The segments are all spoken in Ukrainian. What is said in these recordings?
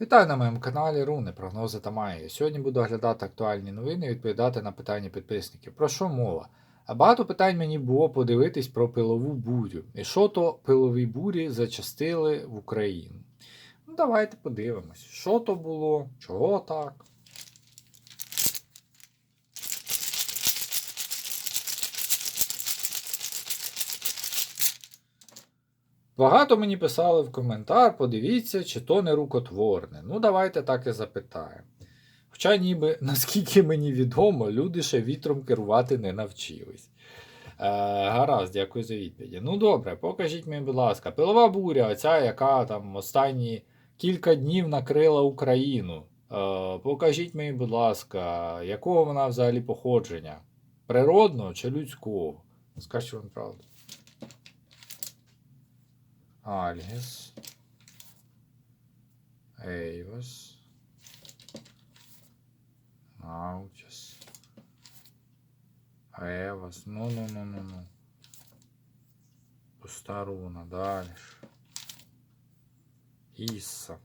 Вітаю на моєму каналі Руни, прогнози та магія. Сьогодні буду оглядати актуальні новини і відповідати на питання підписників. Про що мова? А багато питань мені було подивитись про пилову бурю. І що то пилові бурі зачастили в Україну. Ну, давайте подивимось, що то було, чого так. Багато мені писали в коментар, подивіться, чи то не рукотворне. Ну, давайте так і запитаємо. Хоча, ніби, наскільки мені відомо, люди ще вітром керувати не навчились. Е, гаразд, дякую за відповіді. Ну добре, покажіть мені, будь ласка, пилова буря, оця, яка там останні кілька днів накрила Україну. Е, покажіть мені, будь ласка, якого вона взагалі походження? Природного чи людського? Скажіть вам правду. Альгіс. Ейвас. Наутіс. Евас. Ну, ну, ну, ну, ну. Пустаруна, далі. ж. Ісса.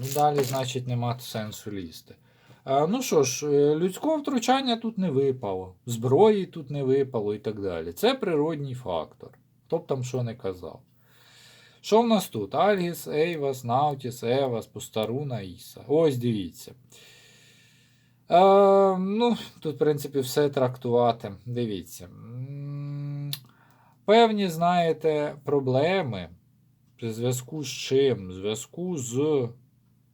Ну, далі, значить, нема сенсу лізти. А, ну що ж, е, людського втручання тут не випало, зброї тут не випало і так далі. Це природній фактор. Хто б там що не казав. Що в нас тут? Альгіс, Ейвас, Наутіс, Евас, Пустаруна, Іса. Ось дивіться. Е, ну, Тут, в принципі, все трактувати. Дивіться. Певні, знаєте, проблеми в зв'язку з чим? В зв'язку з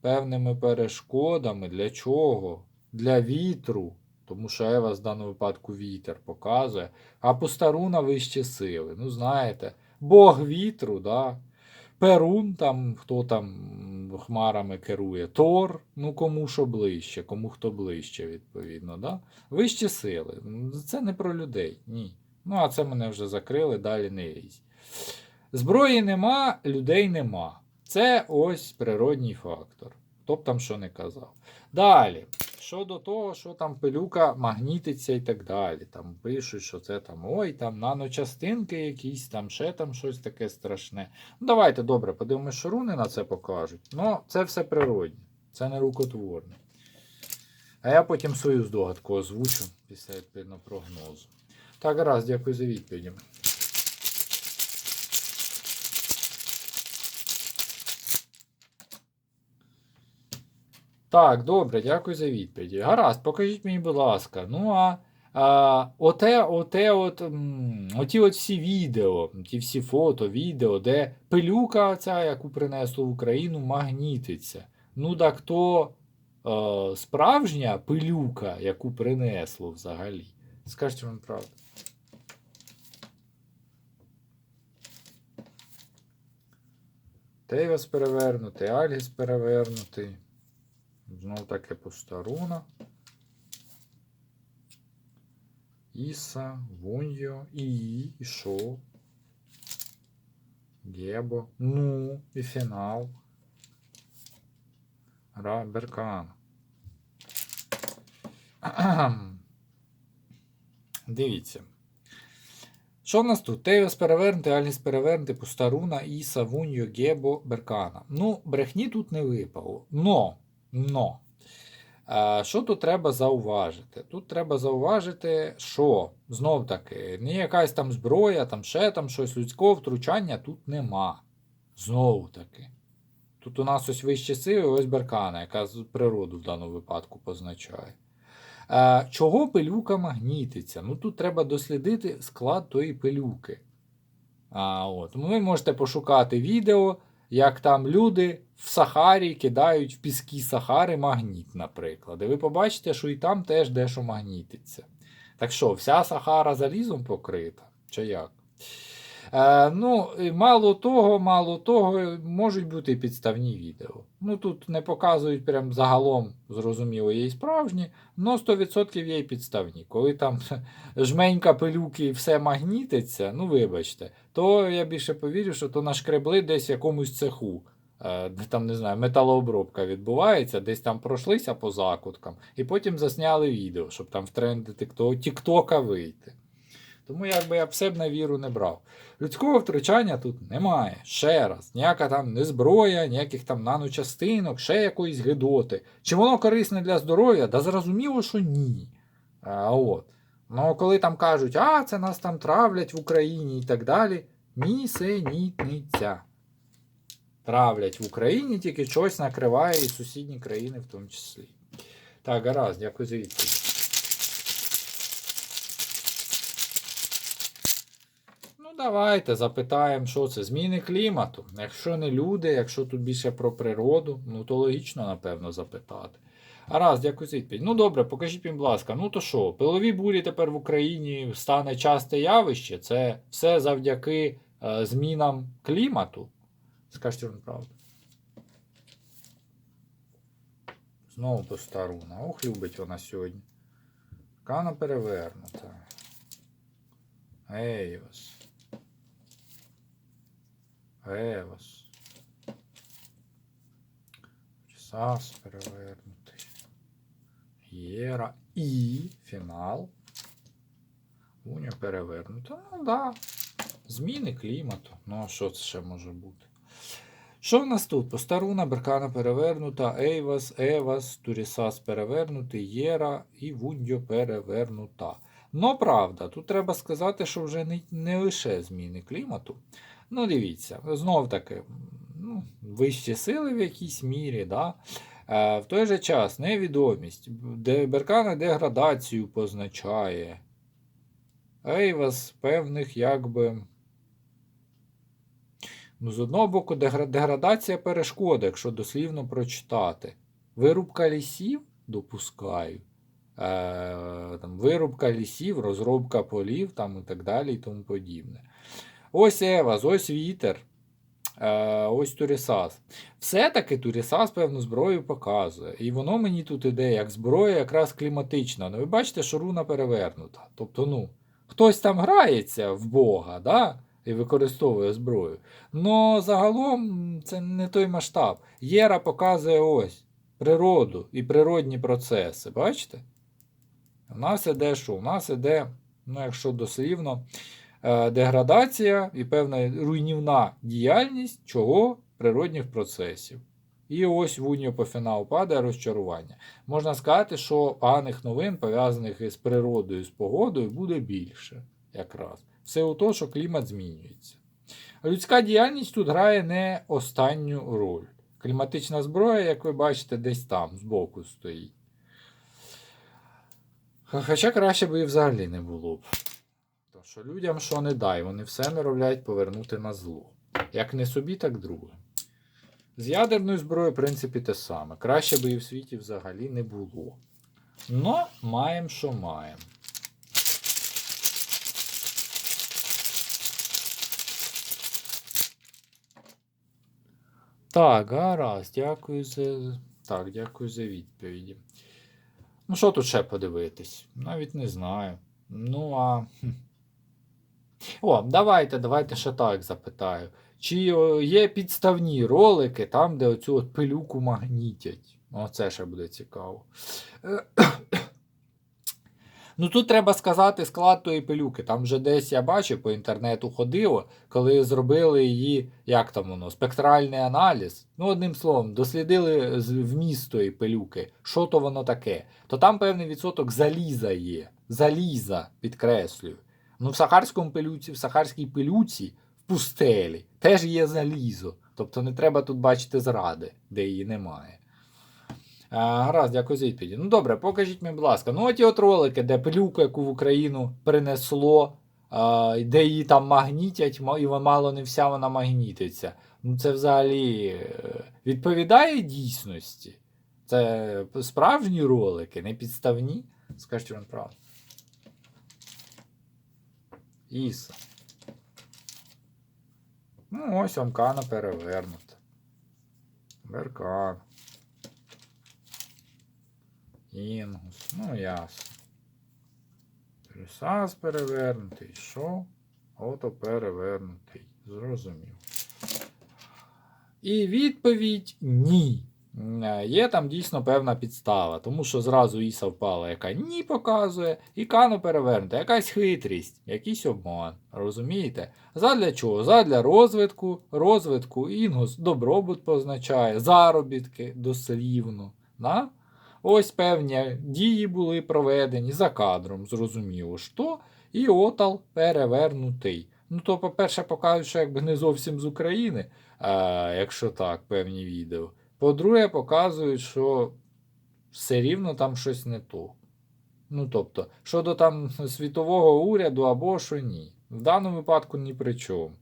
певними перешкодами. Для чого? Для вітру. Тому що Евас в даному випадку вітер показує. А Пустаруна вищі сили. Ну, знаєте, Бог вітру, да? Перун, там, хто там хмарами керує, Тор, ну кому що ближче, кому хто ближче, відповідно. Да? Вищі сили. Це не про людей. Ні. Ну, а це мене вже закрили, далі не лізь. Зброї нема, людей нема. Це ось природній фактор. Хто б там що не казав. Далі. Щодо того, що там пилюка магнітиться і так далі. Там пишуть, що це там ой, там наночастинки якісь, там ще там щось таке страшне. Ну, давайте добре, подивимося, що руни на це покажуть. Ну, це все природне, це не рукотворне. А я потім свою здогадку озвучу після відповідно прогнозу. Так, раз, дякую за відповіді. Так, добре, дякую за відповіді. Гаразд, покажіть мені, будь ласка. Ну а, а оте, оте, от, оті от всі відео, ті всі фото, відео, де пилюка ця, яку принесло в Україну, магнітиться. Ну так то е, справжня пилюка, яку принесло взагалі. Скажіть вам правду. Тейвас перевернутий, Альгіс перевернутий. Знов таки пустаруна. Іса, Вуньо, і, і що? Гебо. Ну, і фінал. Ра Беркан. Дивіться. Що в нас тут? Тейвес перевернути, Альгіс перевернути, Пустаруна, Іса, Вуньо, Гебо, Беркана. Ну, брехні тут не випало. Но, но. Що тут треба зауважити? Тут треба зауважити, що знов таки, не якась там зброя, там ще там щось людського втручання тут нема. Знову таки. Тут у нас ось вищі сили, ось Беркана, яка природу в даному випадку позначає. Е, чого пилюка магнітиться? Ну тут треба дослідити склад тої пилюки. А, от. Ви можете пошукати відео, як там люди в Сахарі кидають в піски Сахари магніт, наприклад. І ви побачите, що і там теж дещо магнітиться. Так що, вся Сахара залізом покрита? Чи як? Е, ну, мало того, мало того, можуть бути підставні відео. Ну тут не показують прям загалом, зрозуміло, є і справжні, але 100% є і підставні. Коли там жменька пилюки і все магнітиться, ну вибачте, то я більше повірю, що то нашкребли десь в якомусь цеху. е, Де там, не знаю, металообробка відбувається, десь там пройшлися по закуткам, і потім засняли відео, щоб там в тренди тіктока вийти. Тому якби я б на віру не брав. Людського втручання тут немає. Ще раз. Ніяка там не зброя, ніяких там наночастинок, ще якоїсь гидоти. Чи воно корисне для здоров'я? Да зрозуміло, що ні. А, от. Ну, коли там кажуть, а, це нас там травлять в Україні і так далі. Нісенітниця. Травлять в Україні, тільки щось накриває і сусідні країни в тому числі. Так, гаразд, дякую за відповідь. Давайте запитаємо, що це зміни клімату. Якщо не люди, якщо тут більше про природу, ну то логічно, напевно, запитати. А раз, дякую за відповідь. Ну добре, покажіть будь ласка, ну то що, пилові бурі тепер в Україні стане часте явище. Це все завдяки е, змінам клімату. Скажіть вам правду. Знову по старуна. Ох, любить вона сьогодні. Кана перевернута. Ейвас. Евас. Сас перевернутий. Єра. І фінал. Уня перевернута. Ну да. Зміни клімату. Ну, а що це ще може бути? Що в нас тут? Постаруна, Беркана перевернута, Ейвас, Евас, Турісас перевернутий, Єра і Вундьо перевернута. Ну, правда, тут треба сказати, що вже не, не лише зміни клімату. Ну, дивіться, знов таки, ну, вищі сили в якійсь мірі, да? Е, в той же час невідомість. Беркана деградацію позначає. Ейвас певних якби. Ну, з одного боку, деградація перешкоди, якщо дослівно прочитати. Вирубка лісів допускаю. Е, там, вирубка лісів, розробка полів там, і так далі і тому подібне. Ось Евас, ось вітер. Е, ось Турісас. Все-таки Турісас певну зброю показує. І воно мені тут іде як зброя якраз кліматична. Ну, ви бачите, що руна перевернута. Тобто, ну, хтось там грається в Бога, да? і використовує зброю. Но загалом це не той масштаб. Єра показує ось природу і природні процеси. Бачите? У нас іде що? У нас іде, ну, якщо дослівно, деградація і певна руйнівна діяльність чого? Природних процесів. І ось в унію по фінал падає розчарування. Можна сказати, що поганих новин, пов'язаних із природою, з погодою, буде більше якраз. Все у того, що клімат змінюється. Людська діяльність тут грає не останню роль. Кліматична зброя, як ви бачите, десь там, збоку стоїть. Хоча краще би і взагалі не було б. Що людям що не дай, вони все норовлять повернути на зло. Як не собі, так другим. З ядерною зброєю, в принципі, те саме. Краще би і в світі взагалі не було. Но маємо, що маємо. Так, гаразд, дякую за. Так, дякую за відповіді. Ну, що тут ще подивитись? Навіть не знаю. Ну, а. О, давайте, давайте ще так запитаю. Чи є підставні ролики там, де оцю от пилюку магнітять? Оце ще буде цікаво. Е, Ну тут треба сказати склад тої пилюки. Там вже десь я бачив по інтернету ходило, коли зробили її, як там воно, спектральний аналіз. Ну, одним словом, дослідили з- вміст тої пилюки, що то воно таке. То там певний відсоток заліза є. Заліза, підкреслюю. Ну, в сахарському пилюці, в сахарській пилюці, в пустелі, теж є залізо. Тобто не треба тут бачити зради, де її немає. А, гаразд, дякую за відповіді. Ну добре, покажіть мені, будь ласка. Ну, оті от ролики, де пилюка, яку в Україну принесло, а, де її там магнітять, і мало не вся вона магнітиться. Ну, це взагалі е, відповідає дійсності. Це справжні ролики, не підставні. Скажіть вам правду. Іса. Ну, ось Омкана перевернута. Беркан. Інгус. Ну, ясно. Трисас перевернутий. Що? Ото перевернутий. Зрозумів. І відповідь ні. Е, є там дійсно певна підстава, тому що зразу Іса впала, яка ні показує, і Кану перевернута, якась хитрість, якийсь обман. Розумієте? Задля чого? Задля розвитку, розвитку інгос добробут позначає, заробітки дослівно. Да? Ось певні дії були проведені за кадром, зрозуміло, що, і отал перевернутий. Ну, то, по-перше, покажуть, що якби не зовсім з України, а, якщо так, певні відео. По-друге, показують, що все рівно там щось не то. Ну, тобто, щодо там світового уряду або що ні. В даному випадку ні при чому.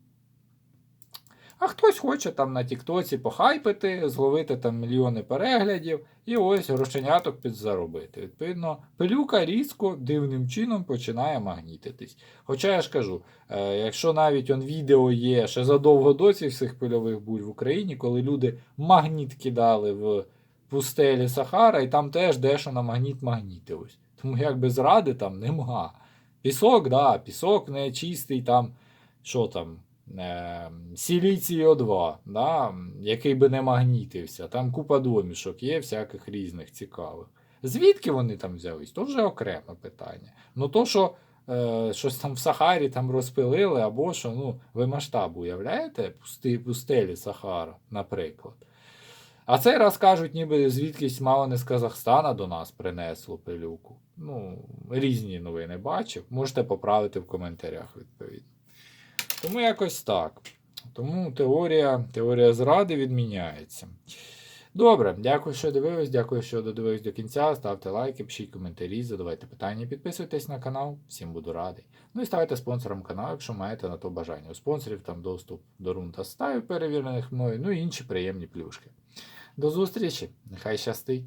А хтось хоче там на Тіктоці похайпити, зловити там мільйони переглядів і ось грошеняток підзаробити. Відповідно, пилюка різко дивним чином починає магнітитись. Хоча я ж кажу, е, якщо навіть он відео є ще задовго до цих всіх пильових бурь в Україні, коли люди магніт кидали в пустелі Сахара, і там теж дещо на магніт магнітилось. Тому якби зради там нема. Пісок, да, пісок не чистий там, що там, е, сіліцій О2, да, який би не магнітився. Там купа домішок є, всяких різних цікавих. Звідки вони там взялись, то вже окреме питання. Ну то, що е, щось там в Сахарі там розпилили, або що, ну, ви масштаб уявляєте, Пусти, пустелі Сахара, наприклад. А цей раз кажуть, ніби звідкись мало не з Казахстана до нас принесло пилюку. Ну, різні новини бачив. Можете поправити в коментарях відповідно. Тому якось так. Тому теорія, теорія зради відміняється. Добре, дякую, що дивились, дякую, що додивились до кінця. Ставте лайки, пишіть коментарі, задавайте питання, підписуйтесь на канал, всім буду радий. Ну і ставайте спонсором каналу, якщо маєте на то бажання. У спонсорів там доступ до рун та стаю перевірених мною, ну і інші приємні плюшки. До зустрічі, нехай щастить!